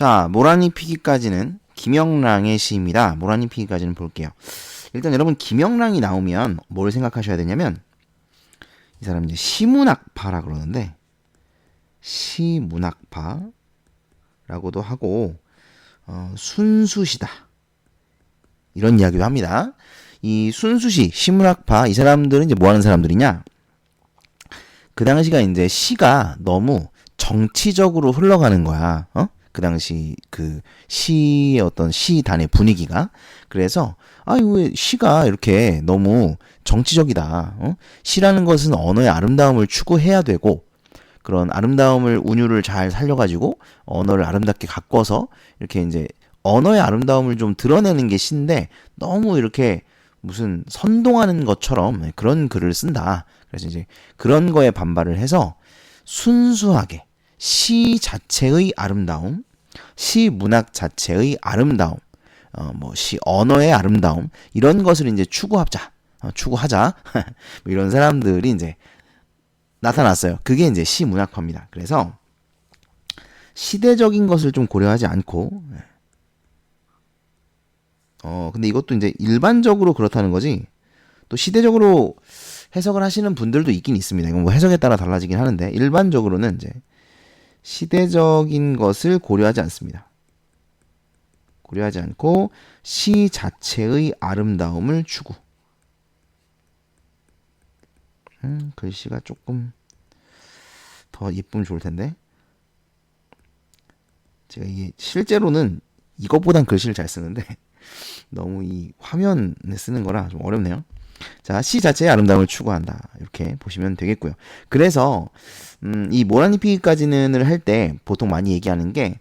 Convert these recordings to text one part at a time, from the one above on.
자, 모란이 피기까지는 김영랑의 시입니다. 모란이 피기까지는 볼게요. 일단 여러분 김영랑이 나오면 뭘 생각하셔야 되냐면 이 사람 이제 시문학파라 그러는데 시문학파라고도 하고 어, 순수시다 이런 이야기도 합니다. 이 순수시 시문학파 이 사람들은 이제 뭐 하는 사람들이냐? 그 당시가 이제 시가 너무 정치적으로 흘러가는 거야. 어? 그 당시 그 시의 어떤 시단의 분위기가 그래서 아유 왜 시가 이렇게 너무 정치적이다. 어? 시라는 것은 언어의 아름다움을 추구해야 되고 그런 아름다움을 운율을 잘 살려가지고 언어를 아름답게 가꿔서 이렇게 이제 언어의 아름다움을 좀 드러내는 게 시인데 너무 이렇게 무슨 선동하는 것처럼 그런 글을 쓴다. 그래서 이제 그런 거에 반발을 해서 순수하게 시 자체의 아름다움, 시 문학 자체의 아름다움, 어, 뭐, 시 언어의 아름다움, 이런 것을 이제 추구하자, 어, 추구하자, 뭐 이런 사람들이 이제 나타났어요. 그게 이제 시 문학화입니다. 그래서 시대적인 것을 좀 고려하지 않고, 예. 어, 근데 이것도 이제 일반적으로 그렇다는 거지, 또 시대적으로 해석을 하시는 분들도 있긴 있습니다. 이건 뭐 해석에 따라 달라지긴 하는데, 일반적으로는 이제 시대적인 것을 고려하지 않습니다. 고려하지 않고 시 자체의 아름다움을 추구. 음, 글씨가 조금 더 예쁘면 좋을 텐데. 제가 이게 실제로는 이것보단 글씨를 잘 쓰는데 너무 이 화면에 쓰는 거라 좀 어렵네요. 자, 시 자체의 아름다움을 추구한다. 이렇게 보시면 되겠고요. 그래서 음, 이 모란이 피기까지는을 할때 보통 많이 얘기하는 게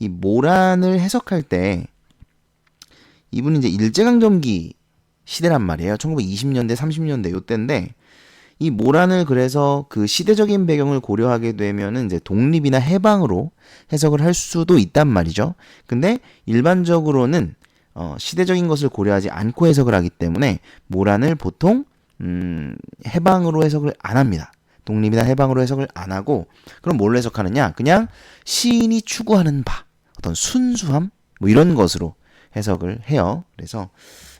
이 모란을 해석할 때 이분이 이제 일제강점기 시대란 말이에요. 1920년대, 30년대 요때인데 이 모란을 그래서 그 시대적인 배경을 고려하게 되면은 이제 독립이나 해방으로 해석을 할 수도 있단 말이죠. 근데 일반적으로는 어, 시대적인 것을 고려하지 않고 해석을 하기 때문에 모란을 보통 음, 해방으로 해석을 안 합니다. 독립이나 해방으로 해석을 안 하고 그럼 뭘로 해석하느냐? 그냥 시인이 추구하는 바 어떤 순수함 뭐 이런 것으로 해석을 해요. 그래서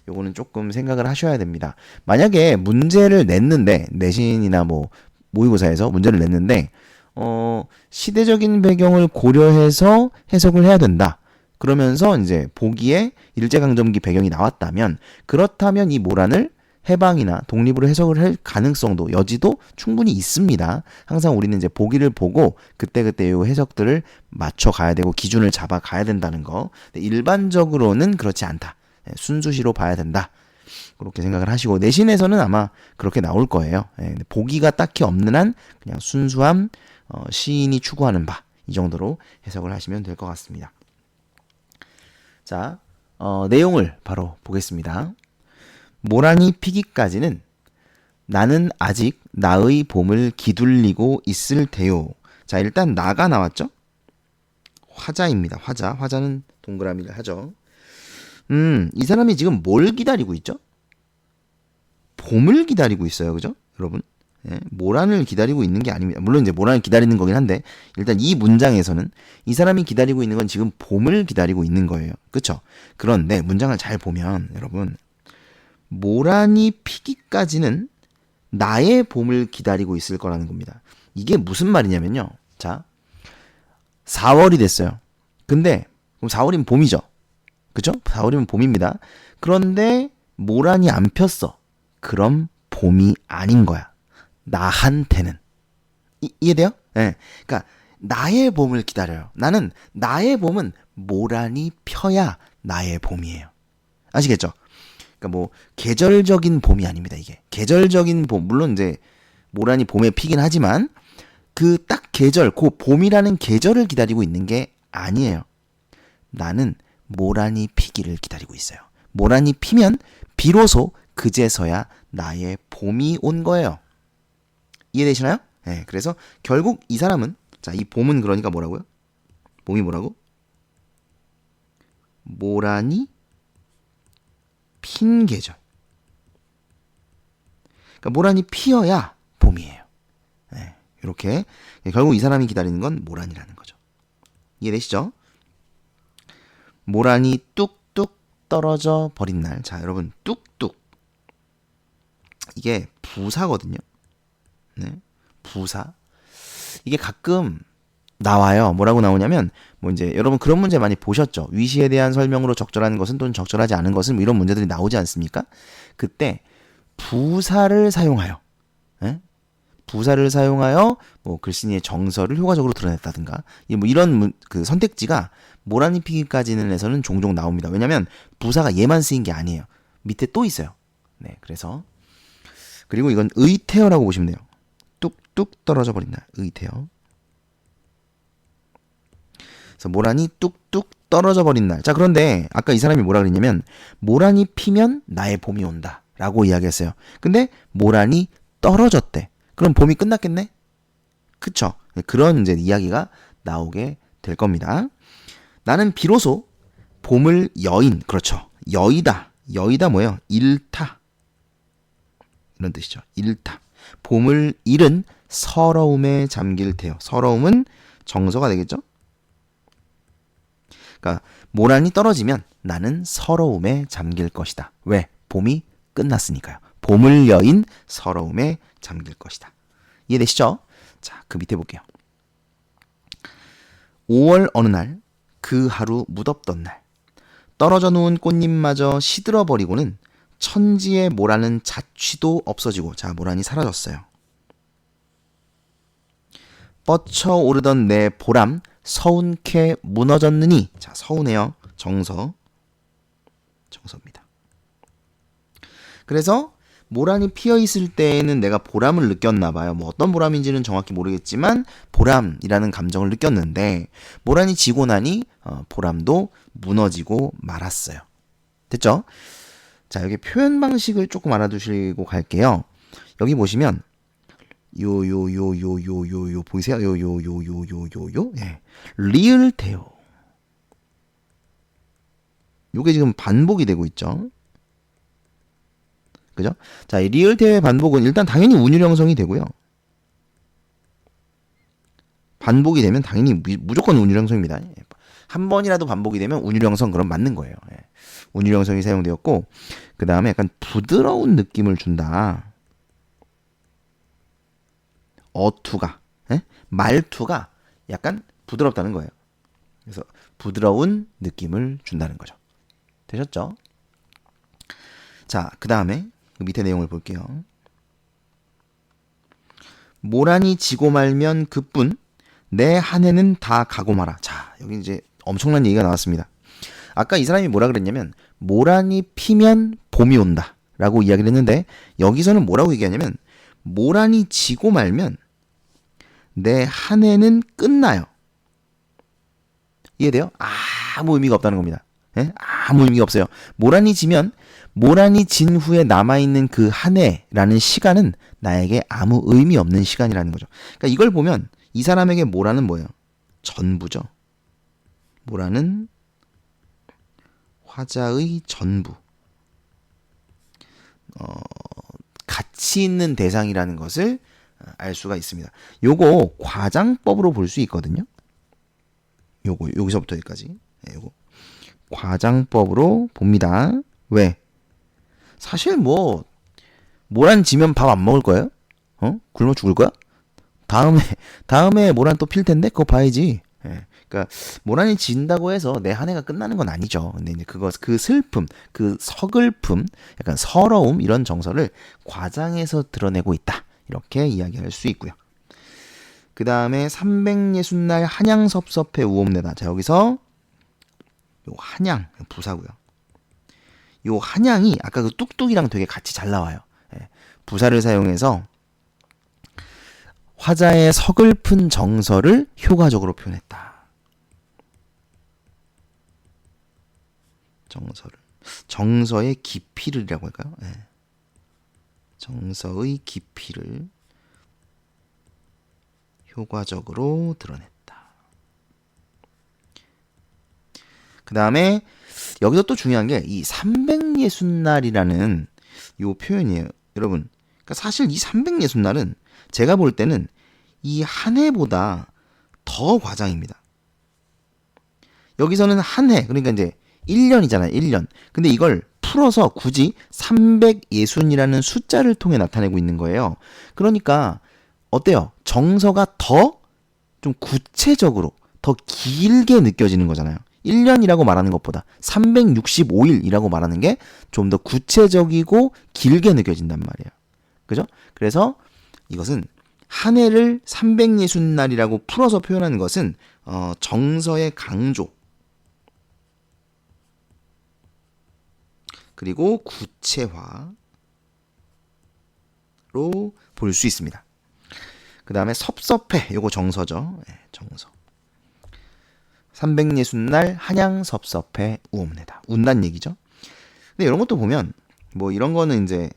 요거는 조금 생각을 하셔야 됩니다. 만약에 문제를 냈는데 내신이나 뭐 모의고사에서 문제를 냈는데 어 시대적인 배경을 고려해서 해석을 해야 된다. 그러면서 이제 보기에 일제강점기 배경이 나왔다면 그렇다면 이 모란을 해방이나 독립으로 해석을 할 가능성도 여지도 충분히 있습니다. 항상 우리는 이제 보기를 보고 그때그때 이 해석들을 맞춰 가야 되고 기준을 잡아 가야 된다는 거. 일반적으로는 그렇지 않다. 네, 순수시로 봐야 된다. 그렇게 생각을 하시고 내신에서는 아마 그렇게 나올 거예요. 네, 보기가 딱히 없는 한 그냥 순수함 어, 시인이 추구하는 바 이 정도로 해석을 하시면 될 것 같습니다. 자, 어, 내용을 바로 보겠습니다. 모란이 피기까지는 나는 아직 나의 봄을 기둘리고 있을 테요. 자, 일단 나가 나왔죠? 화자입니다. 화자. 화자는 동그라미를 하죠. 음, 이 사람이 지금 뭘 기다리고 있죠? 봄을 기다리고 있어요. 그죠? 여러분? 예, 모란을 기다리고 있는 게 아닙니다. 물론 이제 모란을 기다리는 거긴 한데 일단 이 문장에서는 이 사람이 기다리고 있는 건 지금 봄을 기다리고 있는 거예요. 그렇죠? 그런데 문장을 잘 보면 여러분 모란이 피기까지는 나의 봄을 기다리고 있을 거라는 겁니다. 이게 무슨 말이냐면요. 자, 4월이 됐어요. 근데 그럼 4월이면 봄이죠. 그죠? 4월이면 봄입니다. 그런데 모란이 안 폈어. 그럼 봄이 아닌 거야. 나한테는. 이, 이해돼요? 예. 네. 그러니까 나의 봄을 기다려요. 나는 나의 봄은 모란이 펴야 나의 봄이에요. 아시겠죠? 그러니까 뭐 계절적인 봄이 아닙니다. 이게 계절적인 봄 물론 이제 모란이 봄에 피긴 하지만 그 딱 계절 그 봄이라는 계절을 기다리고 있는 게 아니에요. 나는 모란이 피기를 기다리고 있어요. 모란이 피면 비로소 그제서야 나의 봄이 온 거예요. 이해되시나요? 네, 그래서 결국 이 사람은 자, 이 봄은 그러니까 뭐라고요? 봄이 뭐라고? 모란이 핀 계절. 그러니까 모란이 피어야 봄이에요. 네, 이렇게 결국 이 사람이 기다리는 건 모란이라는 거죠. 이해되시죠? 모란이 뚝뚝 떨어져 버린 날. 자, 여러분, 뚝뚝. 이게 부사거든요. 네. 부사. 이게 가끔 나와요. 뭐라고 나오냐면, 뭐 이제 여러분 그런 문제 많이 보셨죠? 위시에 대한 설명으로 적절한 것은 또는 적절하지 않은 것은 뭐 이런 문제들이 나오지 않습니까? 그때 부사를 사용하여, 예? 부사를 사용하여 뭐 글쓴이의 정서를 효과적으로 드러냈다든가, 뭐 이런 문, 그 선택지가 모란입히기까지는 해서는 종종 나옵니다. 왜냐면 부사가 얘만 쓰인 게 아니에요. 밑에 또 있어요. 네, 그래서 그리고 이건 의태어라고 보시면 돼요. 뚝뚝 떨어져 버린다. 의태어. 그래서 모란이 뚝뚝 떨어져 버린 날. 자, 그런데 아까 이 사람이 뭐라 그랬냐면 모란이 피면 나의 봄이 온다. 라고 이야기했어요. 근데 모란이 떨어졌대. 그럼 봄이 끝났겠네? 그쵸? 그런 이제 이야기가 나오게 될 겁니다. 나는 비로소 봄을 여인, 그렇죠. 여이다. 여이다 뭐예요? 일타. 이런 뜻이죠. 일타. 봄을 잃은 서러움에 잠길 테요. 서러움은 정서가 되겠죠? 그러니까 모란이 떨어지면 나는 서러움에 잠길 것이다. 왜? 봄이 끝났으니까요. 봄을 여인 서러움에 잠길 것이다. 이해되시죠? 자, 그 밑에 볼게요. 5월 어느 날, 그 하루 무덥던 날, 떨어져 놓은 꽃잎마저 시들어 버리고는 천지에 모라는 자취도 없어지고, 자, 모란이 사라졌어요. 뻗쳐 오르던 내 보람 서운케 무너졌느니. 자 서운해요. 정서. 정서입니다. 그래서 모란이 피어 있을 때에는 내가 보람을 느꼈나 봐요. 뭐 어떤 보람인지는 정확히 모르겠지만 보람이라는 감정을 느꼈는데 모란이 지고 나니 어, 보람도 무너지고 말았어요. 됐죠? 자 여기 표현 방식을 조금 알아두시고 갈게요. 여기 보시면 요요요요요요요 보이세요? 요요요요요요요 예. 리을테오. 요게 지금 반복이 되고 있죠. 그죠? 자, 이 리을테오의 반복은 일단 당연히 운율 형성이 되고요. 반복이 되면 당연히 무조건 운율 형성입니다. 예. 한 번이라도 반복이 되면 운율 형성 그럼 맞는 거예요. 예. 운율 형성이 사용되었고 그 다음에 약간 부드러운 느낌을 준다. 어투가 에? 말투가 약간 부드럽다는 거예요. 그래서 부드러운 느낌을 준다는 거죠. 되셨죠? 자, 그 다음에 그 밑에 내용을 볼게요. 모란이 지고 말면 그뿐 내 한 해는 다 가고 마라. 자, 여기 이제 엄청난 얘기가 나왔습니다. 아까 이 사람이 뭐라 그랬냐면 모란이 피면 봄이 온다. 라고 이야기를 했는데 여기서는 뭐라고 얘기하냐면 모란이 지고 말면 내 한 해는 끝나요. 이해돼요? 아무 의미가 없다는 겁니다. 예? 아무 의미가 없어요. 모란이 지면 모란이 진 후에 남아있는 그 한 해라는 시간은 나에게 아무 의미 없는 시간이라는 거죠. 그러니까 이걸 보면 이 사람에게 모란은 뭐예요? 전부죠. 모란은 화자의 전부. 어, 가치 있는 대상이라는 것을 알 수가 있습니다. 요거 과장법으로 볼 수 있거든요. 요거 여기서부터 여기까지. 네, 요거 과장법으로 봅니다. 왜? 사실 뭐 모란 지면 밥 안 먹을 거예요? 어? 굶어 죽을 거야? 다음에 다음에 모란 또 필 텐데 그거 봐야지. 예. 그러니까 모란이 진다고 해서 내 한 해가 끝나는 건 아니죠. 근데 이제 그거 그 슬픔, 그 서글픔, 약간 서러움 이런 정서를 과장해서 드러내고 있다. 이렇게 이야기할 수 있고요. 그 다음에 360날 한양섭섭해 우엄내다. 자 여기서 요 한양 부사고요. 요 한양이 아까 그 뚝뚝이랑 되게 같이 잘 나와요. 예, 부사를 사용해서 화자의 서글픈 정서를 효과적으로 표현했다. 정서를 정서의 깊이를이라고 할까요? 네. 정서의 깊이를 효과적으로 드러냈다. 그 다음에 여기서 또 중요한 게 이 360날이라는 요 표현이에요. 여러분. 그러니까 사실 이 360날은 제가 볼 때는 이 한 해보다 더 과장입니다. 여기서는 한 해, 그러니까 이제 1년이잖아요. 1년. 근데 이걸 풀어서 굳이 360이라는 숫자를 통해 나타내고 있는 거예요. 그러니까 어때요? 정서가 더 좀 구체적으로 더 길게 느껴지는 거잖아요. 1년이라고 말하는 것보다 365일이라고 말하는 게 좀 더 구체적이고 길게 느껴진단 말이에요. 그죠? 그래서 이것은 한 해를 360날이라고 풀어서 표현하는 것은 어, 정서의 강조 그리고 구체화로 볼 수 있습니다. 그 다음에 섭섭해 요거 정서죠. 네, 정서. 360날 한양 섭섭해 우옵내다. 운단 얘기죠. 근데 이런 것도 보면 뭐 이런 거는 이제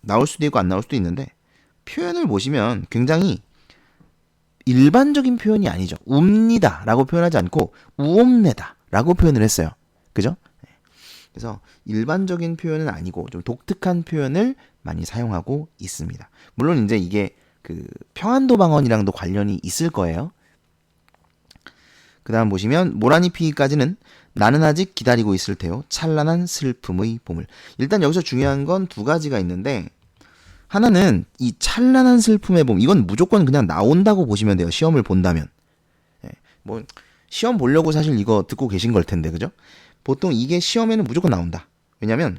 나올 수도 있고 안 나올 수도 있는데 표현을 보시면 굉장히 일반적인 표현이 아니죠. 웁니다라고 표현하지 않고 우옵내다라고 표현을 했어요. 그죠? 네. 그래서 일반적인 표현은 아니고 좀 독특한 표현을 많이 사용하고 있습니다. 물론 이제 이게 그 평안도 방언이랑도 관련이 있을 거예요. 그 다음 보시면 모란이 피기까지는 나는 아직 기다리고 있을 테요. 찬란한 슬픔의 봄을. 일단 여기서 중요한 건 두 가지가 있는데 하나는 이 찬란한 슬픔의 봄. 이건 무조건 그냥 나온다고 보시면 돼요. 시험을 본다면. 예, 뭐 시험 보려고 사실 이거 듣고 계신 걸 텐데 그죠? 보통 이게 시험에는 무조건 나온다. 왜냐면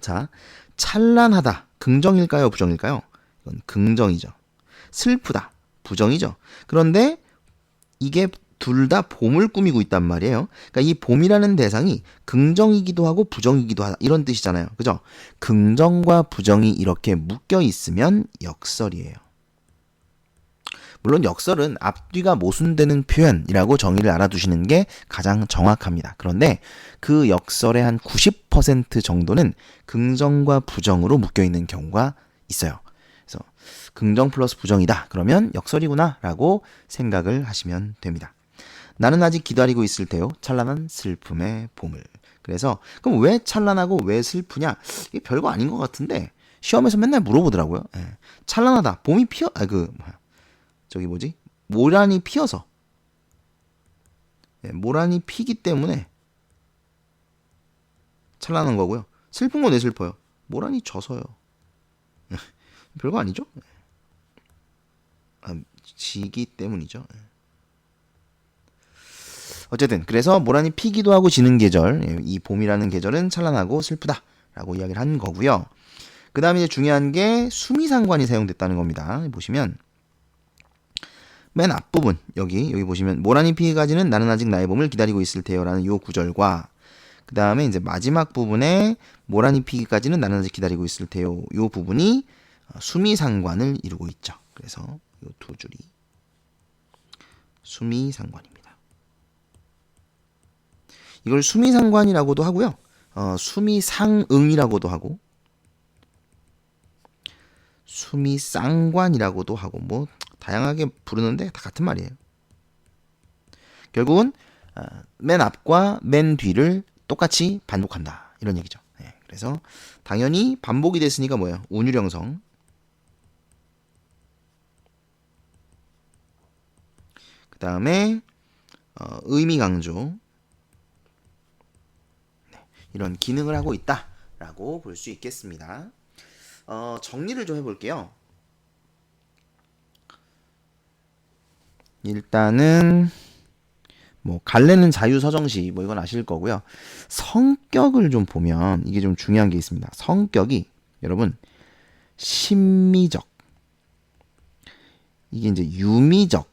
자 찬란하다 긍정일까요 부정일까요? 이건 긍정이죠. 슬프다 부정이죠. 그런데 이게 둘 다 봄을 꾸미고 있단 말이에요. 그러니까 이 봄이라는 대상이 긍정이기도 하고 부정이기도 하다 이런 뜻이잖아요. 그죠? 긍정과 부정이 이렇게 묶여 있으면 역설이에요. 물론 역설은 앞뒤가 모순되는 표현이라고 정의를 알아두시는 게 가장 정확합니다. 그런데 그 역설의 한 90% 정도는 긍정과 부정으로 묶여 있는 경우가 있어요. 그래서 긍정 플러스 부정이다. 그러면 역설이구나라고 생각을 하시면 됩니다. 나는 아직 기다리고 있을 테요. 찬란한 슬픔의 봄을. 그래서 그럼 왜 찬란하고 왜 슬프냐? 이게 별거 아닌 것 같은데 시험에서 맨날 물어보더라고요. 예. 찬란하다. 봄이 피어 아 그 뭐야? 저기 뭐지? 모란이 피어서 예, 모란이 피기 때문에 찬란한 거고요. 슬픈 건 왜 슬퍼요? 모란이 져서요. 별거 아니죠? 아, 지기 때문이죠. 어쨌든 그래서 모란이 피기도 하고 지는 계절, 예, 이 봄이라는 계절은 찬란하고 슬프다라고 이야기를 한 거고요. 그 다음에 중요한 게 수미상관이 사용됐다는 겁니다. 보시면 맨 앞부분 여기 여기 보시면 모란이 피기까지는 나는 아직 나의 봄을 기다리고 있을 테요라는 요 구절과 그 다음에 이제 마지막 부분에 모란이 피기까지는 나는 아직 기다리고 있을 테요 요 부분이 수미상관을 이루고 있죠. 그래서 요 두 줄이 수미상관입니다. 이걸 수미상관이라고도 하고요. 어, 수미상응이라고도 하고 수미 쌍관이라고도 하고 뭐 다양하게 부르는데 다 같은 말이에요. 결국은 어, 맨 앞과 맨 뒤를 똑같이 반복한다 이런 얘기죠. 네, 그래서 당연히 반복이 됐으니까 뭐예요? 운율형성 그 다음에 어, 의미 강조 네, 이런 기능을 하고 있다라고 볼 수 있겠습니다. 어, 정리를 좀 해볼게요. 일단은 뭐 갈래는 자유서정시 뭐 이건 아실 거고요. 성격을 좀 보면 이게 좀 중요한 게 있습니다. 성격이 여러분 심미적 이게 이제 유미적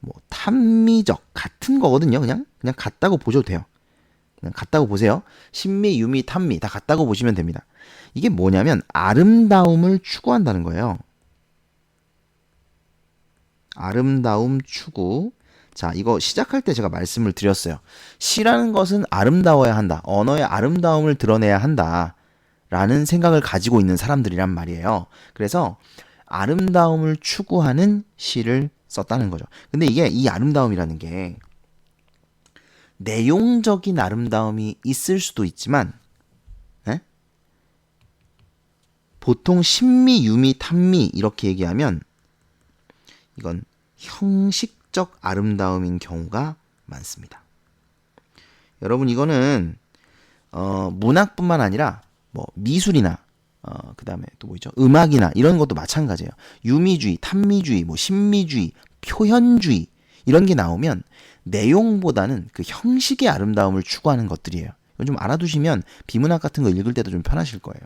뭐 탐미적 같은 거거든요. 그냥 그냥 같다고 보셔도 돼요. 같다고 보세요. 신미, 유미, 탐미 다 같다고 보시면 됩니다. 이게 뭐냐면 아름다움을 추구한다는 거예요. 아름다움 추구. 자, 이거 시작할 때 제가 말씀을 드렸어요. 시라는 것은 아름다워야 한다. 언어의 아름다움을 드러내야 한다. 라는 생각을 가지고 있는 사람들이란 말이에요. 그래서 아름다움을 추구하는 시를 썼다는 거죠. 근데 이게 이 아름다움이라는 게 내용적인 아름다움이 있을 수도 있지만 에? 예? 보통 신미, 유미, 탐미 이렇게 얘기하면 이건 형식적 아름다움인 경우가 많습니다. 여러분 이거는 어, 문학뿐만 아니라 뭐 미술이나 어, 그 다음에 또뭐 있죠? 음악이나 이런 것도 마찬가지예요. 유미주의, 탐미주의, 뭐 신미주의, 표현주의 이런 게 나오면 내용보다는 그 형식의 아름다움을 추구하는 것들이에요. 이건 좀 알아두시면 비문학 같은 거 읽을 때도 좀 편하실 거예요.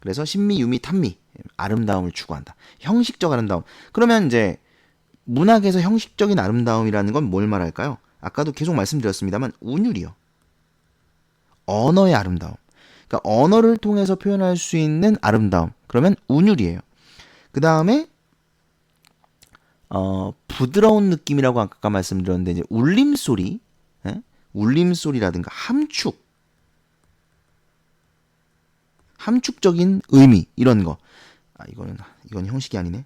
그래서 신미, 유미, 탐미 아름다움을 추구한다. 형식적 아름다움. 그러면 이제 문학에서 형식적인 아름다움이라는 건 뭘 말할까요? 아까도 계속 말씀드렸습니다만 운율이요. 언어의 아름다움. 그러니까 언어를 통해서 표현할 수 있는 아름다움. 그러면 운율이에요. 그 다음에 어, 부드러운 느낌이라고 아까 말씀드렸는데 이제 울림 소리, 예? 울림 소리라든가 함축, 함축적인 의미 이런 거. 아 이거는 이건 형식이 아니네.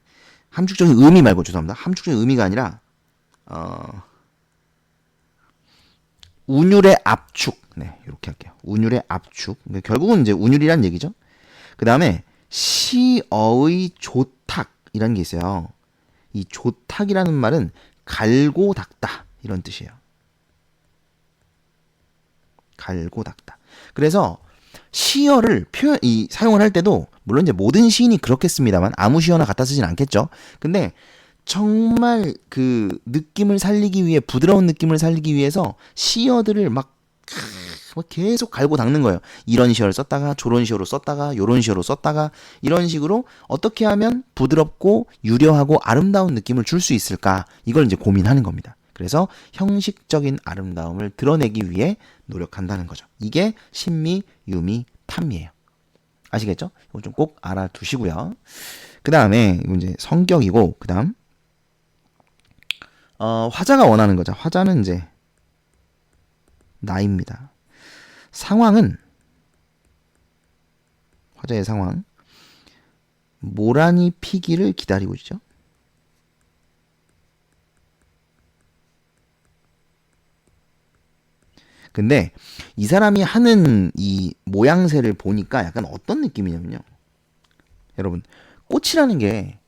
함축적인 의미 말고 죄송합니다. 함축적인 의미가 아니라 어, 운율의 압축. 네, 이렇게 할게요. 운율의 압축. 결국은 이제 운율이란 얘기죠. 그 다음에 시어의 조탁이라는 게 있어요. 이 조탁이라는 말은 갈고 닦다 이런 뜻이에요. 갈고 닦다. 그래서 시어를 표현 이 사용을 할 때도 물론 이제 모든 시인이 그렇겠습니다만 아무 시어나 갖다 쓰진 않겠죠. 근데 정말 그 느낌을 살리기 위해 부드러운 느낌을 살리기 위해서 시어들을 막, 막 계속 갈고 닦는 거예요. 이런 시어를 썼다가 저런 시어로 썼다가 요런 시어로 썼다가 이런 식으로 어떻게 하면 부드럽고 유려하고 아름다운 느낌을 줄 수 있을까 이걸 이제 고민하는 겁니다. 그래서 형식적인 아름다움을 드러내기 위해 노력한다는 거죠. 이게 신미, 유미, 탐미예요. 아시겠죠? 이거 좀 꼭 알아두시고요. 그 다음에 이제 성격이고 그 다음 어, 화자가 원하는 거죠. 화자는 이제 나입니다. 상황은 화자의 상황 모란이 피기를 기다리고 있죠. 근데 이 사람이 하는 이 모양새를 보니까 약간 어떤 느낌이냐면요. 여러분, 꽃이라는 게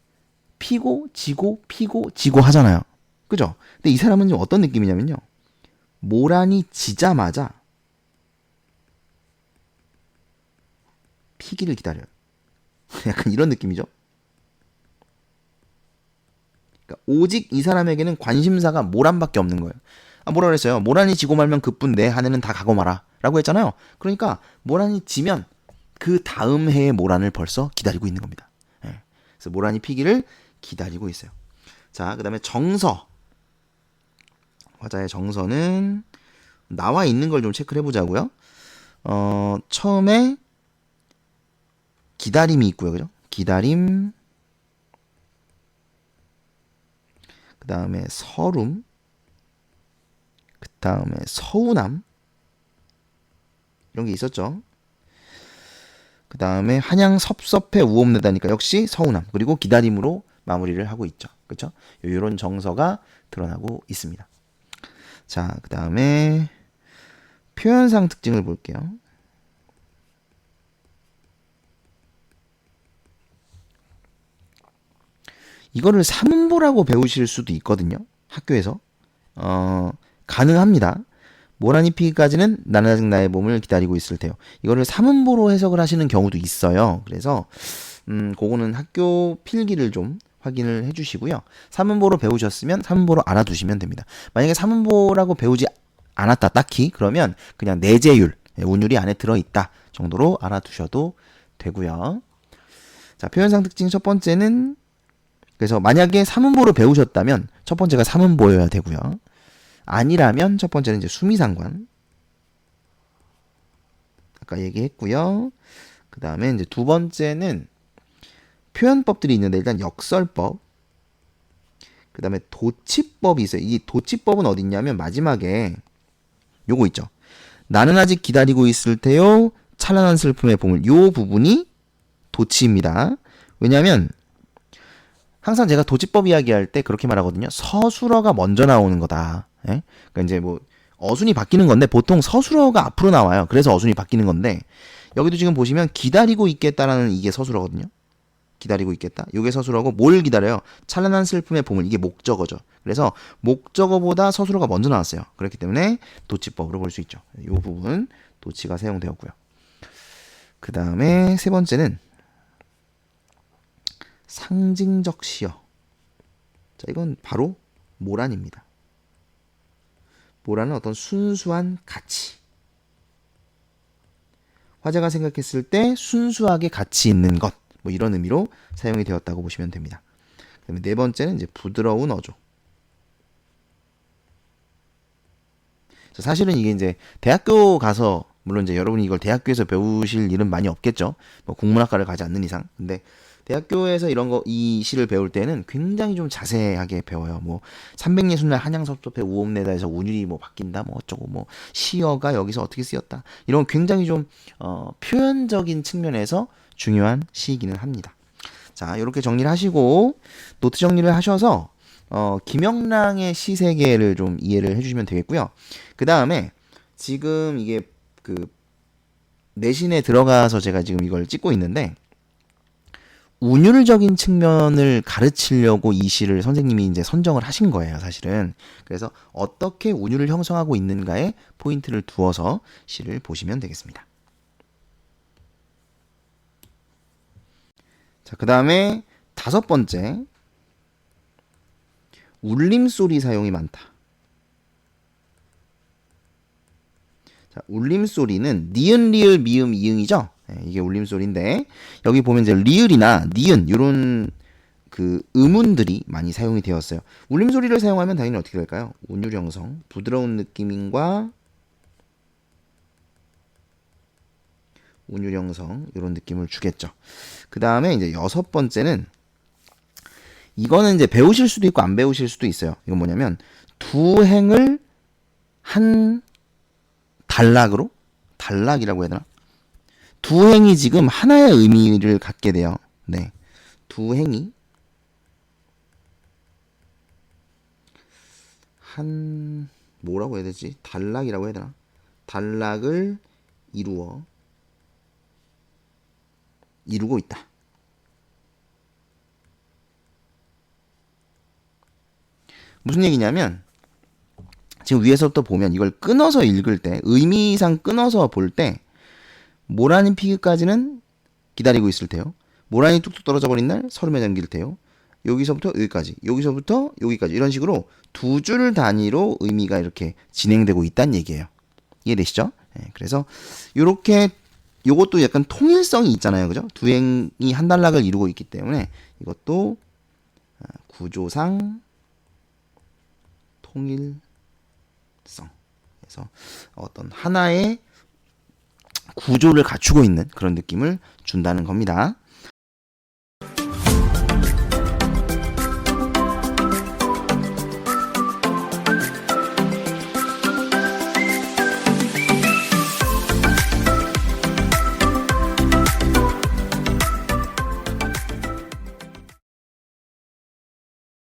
피고 지고 피고 지고 하잖아요. 그죠? 근데 이 사람은 좀 어떤 느낌이냐면요. 모란이 지자마자 피기를 기다려요. 약간 이런 느낌이죠. 그러니까 오직 이 사람에게는 관심사가 모란밖에 없는 거예요. 아, 뭐라 그랬어요? 모란이 지고 말면 그뿐 내 한 해는 다 가고 마라. 라고 했잖아요. 그러니까 모란이 지면 그 다음 해의 모란을 벌써 기다리고 있는 겁니다. 예. 그래서 모란이 피기를 기다리고 있어요. 자, 그 다음에 정서. 화자의 정서는 나와 있는 걸 좀 체크를 해보자고요. 어, 처음에 기다림이 있고요. 그죠? 기다림. 그 다음에 서름. 그 다음에 서운함. 이런 게 있었죠. 그 다음에 한양 섭섭해 우엄내다니까 역시 서운함. 그리고 기다림으로 마무리를 하고 있죠. 그렇죠? 이런 정서가 드러나고 있습니다. 자, 그 다음에 표현상 특징을 볼게요. 이거를 사문보라고 배우실 수도 있거든요. 학교에서. 어, 가능합니다. 모란이 피기까지는 나는 아직 나의 몸을 기다리고 있을 테요. 이거를 사문보로 해석을 하시는 경우도 있어요. 그래서 음, 그거는 학교 필기를 좀 확인을 해주시고요. 사문보로 배우셨으면 사문보로 알아두시면 됩니다. 만약에 사문보라고 배우지 않았다 딱히 그러면 그냥 내재율 예, 운율이 안에 들어있다 정도로 알아두셔도 되고요. 자 표현상 특징 첫 번째는 그래서 만약에 사문보로 배우셨다면 첫 번째가 사문보여야 되고요. 아니라면 첫 번째는 이제 수미상관 아까 얘기했고요. 그 다음에 이제 두 번째는 표현법들이 있는데 일단 역설법 그 다음에 도치법이 있어요. 이 도치법은 어디 있냐면 마지막에 요거 있죠. 나는 아직 기다리고 있을 테요. 찬란한 슬픔의 봄을 요 부분이 도치입니다. 왜냐하면 항상 제가 도치법 이야기할 때 그렇게 말하거든요. 서술어가 먼저 나오는 거다. 예? 그러니까 이제 뭐 어순이 바뀌는 건데 보통 서술어가 앞으로 나와요. 그래서 어순이 바뀌는 건데 여기도 지금 보시면 기다리고 있겠다라는 이게 서술어거든요. 기다리고 있겠다. 요게 서술어고 뭘 기다려요? 찬란한 슬픔의 봄을 이게 목적어죠. 그래서 목적어보다 서술어가 먼저 나왔어요. 그렇기 때문에 도치법으로 볼 수 있죠. 이 부분 도치가 사용되었고요. 그 다음에 세 번째는 상징적 시어. 자, 이건 바로 모란입니다. 모란은 어떤 순수한 가치. 화자가 생각했을 때 순수하게 가치 있는 것. 뭐 이런 의미로 사용이 되었다고 보시면 됩니다. 그다음에 네 번째는 이제 부드러운 어조. 자, 사실은 이게 이제 대학교 가서 물론 이제 여러분이 이걸 대학교에서 배우실 일은 많이 없겠죠. 뭐 국문학과를 가지 않는 이상. 근데 대학교에서 이런 거 이 시를 배울 때는 굉장히 좀 자세하게 배워요. 뭐 360날 한양섭섭해 우엄내다에서 운율이 뭐 바뀐다 뭐 어쩌고 뭐 시어가 여기서 어떻게 쓰였다. 이런 굉장히 좀 어, 표현적인 측면에서 중요한 시이기는 합니다. 자, 이렇게 정리를 하시고 노트 정리를 하셔서 어, 김영랑의 시 세계를 좀 이해를 해주시면 되겠고요. 그 다음에 지금 이게 그 내신에 들어가서 제가 지금 이걸 찍고 있는데 운율적인 측면을 가르치려고 이 시를 선생님이 이제 선정을 하신 거예요, 사실은. 그래서 어떻게 운율을 형성하고 있는가에 포인트를 두어서 시를 보시면 되겠습니다. 자, 그 다음에 다섯 번째. 울림소리 사용이 많다. 자, 울림소리는 니은, 리을, 미음, 이응이죠? 네, 이게 울림소리인데, 여기 보면 이제 리을이나 니은, 요런 그 음운들이 많이 사용이 되었어요. 울림소리를 사용하면 당연히 어떻게 될까요? 운율형성, 부드러운 느낌인과 운율형성, 이런 느낌을 주겠죠. 그 다음에 이제 여섯 번째는, 이거는 이제 배우실 수도 있고 안 배우실 수도 있어요. 이건 뭐냐면, 두 행을 한 단락으로 단락이라고 해야 되나? 두 행이 지금 하나의 의미를 갖게 돼요. 네. 두 행이 한 뭐라고 해야 되지? 단락이라고 해야 되나? 단락을 이루어 이루고 있다. 무슨 얘기냐면 지금 위에서부터 보면 이걸 끊어서 읽을 때 의미상 끊어서 볼 때 모란이 피기까지는 기다리고 있을 테요. 모란이 뚝뚝 떨어져 버린 날 서름에 잠길 테요. 여기서부터 여기까지, 여기서부터 여기까지 이런 식으로 두 줄 단위로 의미가 이렇게 진행되고 있다는 얘기예요. 이해되시죠? 네, 그래서 이렇게 요것도 약간 통일성이 있잖아요, 그죠? 두 행이 한 단락을 이루고 있기 때문에 이것도 구조상 통일 성. 그래서 어떤 하나의 구조를 갖추고 있는 그런 느낌을 준다는 겁니다.